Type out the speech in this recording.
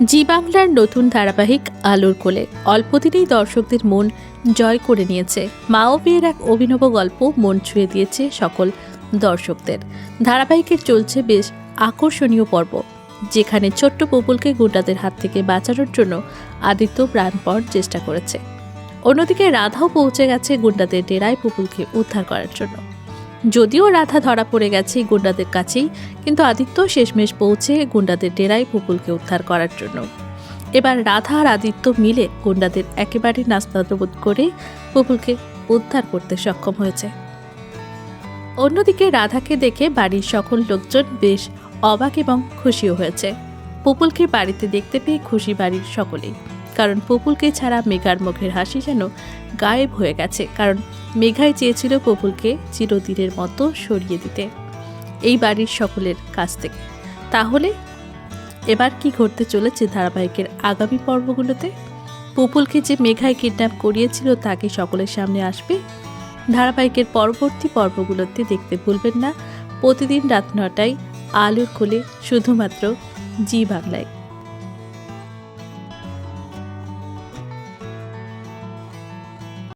জি বাংলার নতুন ধারাবাহিক আলোর কোলে। অল্প দিনেই দর্শকদের মন জয় করে নিয়েছে। মা ও বিয়ের এক অভিনব গল্প মন ছুঁয়ে দিয়েছে সকল দর্শকদের। ধারাবাহিকের চলছে বেশ আকর্ষণীয় পর্ব, যেখানে ছোট্ট পুপুলকে গুন্ডাদের হাত থেকে বাঁচানোর জন্য আদিত্য প্রাণপণ চেষ্টা করেছে। অন্যদিকে রাধাও পৌঁছে গেছে গুন্ডাদের ডেরায় পুপুলকে উদ্ধার করার জন্য। যদিও রাধা ধরা পড়ে গেছে গুন্ডাদের কাছেই, কিন্তু আদিত্য শেষমেশ পৌঁছে গুন্ডাদের ডেরায় পুপুলকে উদ্ধার করার জন্য। এবার রাধা আর আদিত্য মিলে গুন্ডাদের একেবারে নাস্তাবোধ করে পুপুলকে উদ্ধার করতে সক্ষম হয়েছে। অন্যদিকে রাধাকে দেখে বাড়ির সকল লোকজন বেশ অবাক এবং খুশিও হয়েছে। পুপুলকে বাড়িতে দেখতে পেয়ে খুশি বাড়ির সকলেই, কারণ পুপুলকে ছাড়া মেঘার মুখের হাসি যেন গায়েব হয়ে গেছে, কারণ মেঘাই চেয়েছিল পুপুলকে চিরদিনের মতো সরিয়ে দিতে, এই বাড়ির সকলের কাছ থেকে। তাহলে এবার কি ঘটতে চলেছে ধারাবাহিকের আগামী পর্বগুলোতে? পুপুলকে যে মেঘায় কিডন্যাপ করিয়েছিল, তাকে সকলের সামনে আসবে? ধারাবাহিকের পরবর্তী পর্বগুলোতে দেখতে ভুলবেন না। প্রতিদিন রাত নটায় আলোর কোলে শুধুমাত্র জি বাংলায়।